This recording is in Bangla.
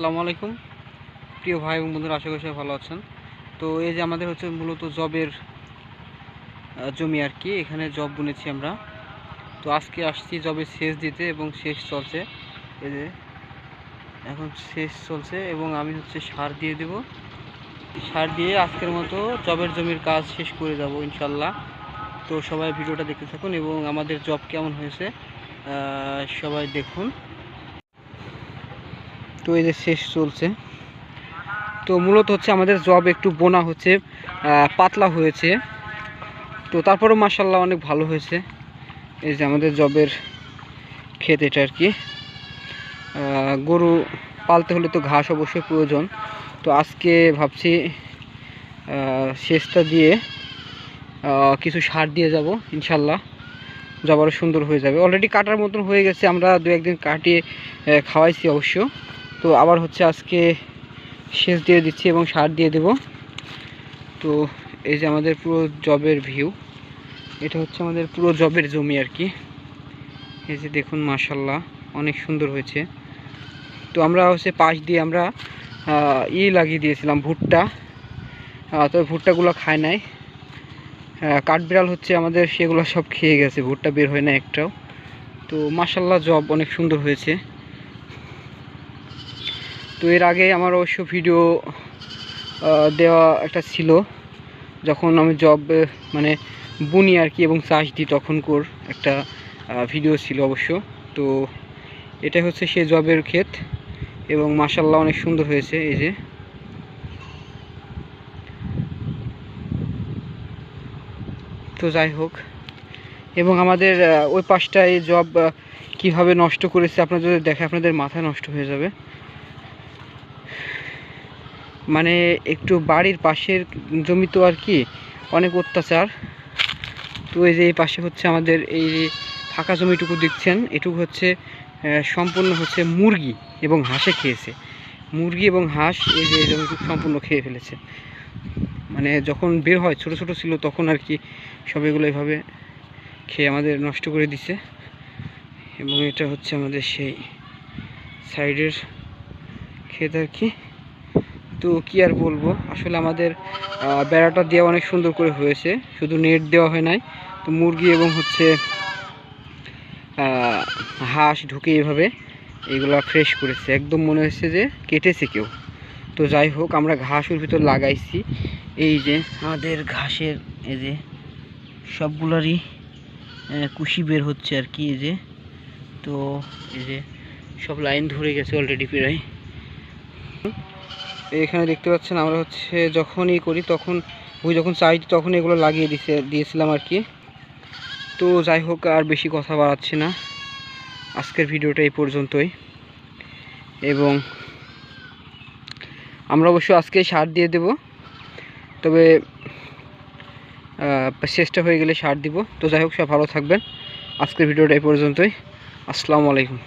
আসসালামু আলাইকুম। প্রিয় ভাই এবং বন্ধুরা, আশা করি সবাই ভালো আছেন। তো এই যে আমাদের হচ্ছে মূলত জবের জমি আর কি, এখানে জব বুনেছি আমরা। তো আজকে আসছি জবের শেষ দিতে এবং শেষ চলছে। এই যে, এখন শেষ চলছে এবং আমি হচ্ছে সার দিয়ে দেব। সার দিয়ে আজকের মতো জবের জমির কাজ শেষ করে যাব ইনশাল্লাহ তো সবাই ভিডিওটা দেখতে থাকুন এবং আমাদের জব কেমন হয়েছে সবাই দেখুন। তো এই যে শেষ চলছে। তো মূলত হচ্ছে আমাদের জব একটু বোনা হচ্ছে পাতলা হয়েছে। তো তারপরেও মাসাল্লাহ অনেক ভালো হয়েছে। এই যে আমাদের জবের ক্ষেত এটা আর কি। গরু পালতে হলে তো ঘাস অবশ্যই প্রয়োজন। তো আজকে ভাবছি সেচটা দিয়ে কিছু সার দিয়ে যাব ইনশাল্লাহ জব আরও সুন্দর হয়ে যাবে। অলরেডি কাটার মতন হয়ে গেছে, আমরা দু একদিন কাটিয়ে খাওয়াইছি অবশ্য। তো আবার হচ্ছে আজকে সেচ দিয়ে দিচ্ছি এবং সার দিয়ে দেব। তো এই যে আমাদের পুরো জবের ভিউ, এটা হচ্ছে আমাদের পুরো জবের জমি আর কি। এই যে দেখুন মাশাল্লাহ অনেক সুন্দর হয়েছে। তো আমরা হচ্ছে পাশ দিয়ে আমরা ই লাগিয়ে দিয়েছিলাম ভুট্টা। তবে ভুট্টাগুলো খায় নাই। কাঠবিড়াল হচ্ছে আমাদের, সেগুলো সব খেয়ে গেছে, ভুট্টা বের হয় না একটাও। তো মাশাল্লাহ জব অনেক সুন্দর হয়েছে। তো এর আগে আমার অবশ্য ভিডিও দেওয়া একটা ছিল, যখন আমি জব মানে বুনি আর কি এবং চাষ দিই তখনকার একটা ভিডিও ছিল অবশ্য। তো এটা হচ্ছে সে জবের ক্ষেত এবং মাসাল্লাহ অনেক সুন্দর হয়েছে এই যে। তো যাই হোক, এবং আমাদের ওই পাশটায় জব কীভাবে নষ্ট করেছে আপনারা যদি দেখে, আপনাদের মাথা নষ্ট হয়ে যাবে। মানে একটু বাড়ির পাশের জমি তো আর কি, অনেক অত্যাচার। তো এই যে এই পাশে হচ্ছে আমাদের এই ফাঁকা জমিটুকু দেখছেন, এটুকু হচ্ছে সম্পূর্ণ হচ্ছে মুরগি এবং হাঁসে খেয়েছে। মুরগি এবং হাঁস এই যে জমিটুকু সম্পূর্ণ খেয়ে ফেলেছে। মানে যখন বের হয়, ছোট ছোট ছিল, তখন আর কি সব এগুলো এভাবে খেয়ে আমাদের নষ্ট করে দিছে। এবং এটা হচ্ছে আমাদের সেই সাইডের ক্ষেত আর কি। তো কি আর বলব? আসলে আমাদের বেড়াটা দেওয়া অনেক সুন্দর করে হয়েছে। শুধু নেট দেওয়া হয় নাই। তো মুরগি এবং হচ্ছে হাঁস ঢুকে এভাবে এগুলা ফ্রেশ করেছে। একদম মনে হচ্ছে যে কেটেছে কেউ। তো যাই হোক, আমরা ঘাসের ভিতর লাগাইছি। এই যে আমাদের ঘাসের, এই যে সবগুলারই কুশি বের হচ্ছে আর কি, এই যে। তো এই যে সব লাইন ধরে গেছে অলরেডি প্রায়। এখানে দেখতে পাচ্ছেন আমরা হচ্ছে যখনই করি তখন, ওই যখন চাই তখন এগুলো লাগিয়ে দিছে, দিয়েছিলাম আর কি। তো যাই হোক, আর বেশি কথা বাড়াচ্ছি না। আজকের ভিডিওটা এই পর্যন্তই। এবং আমরা অবশ্য আজকে সার দিয়ে দেব, তবে শেষটা হয়ে গেলে সার দিব। তো যাই হোক, সব ভালো থাকবেন। আজকের ভিডিওটা এই পর্যন্তই। আসসালামু আলাইকুম।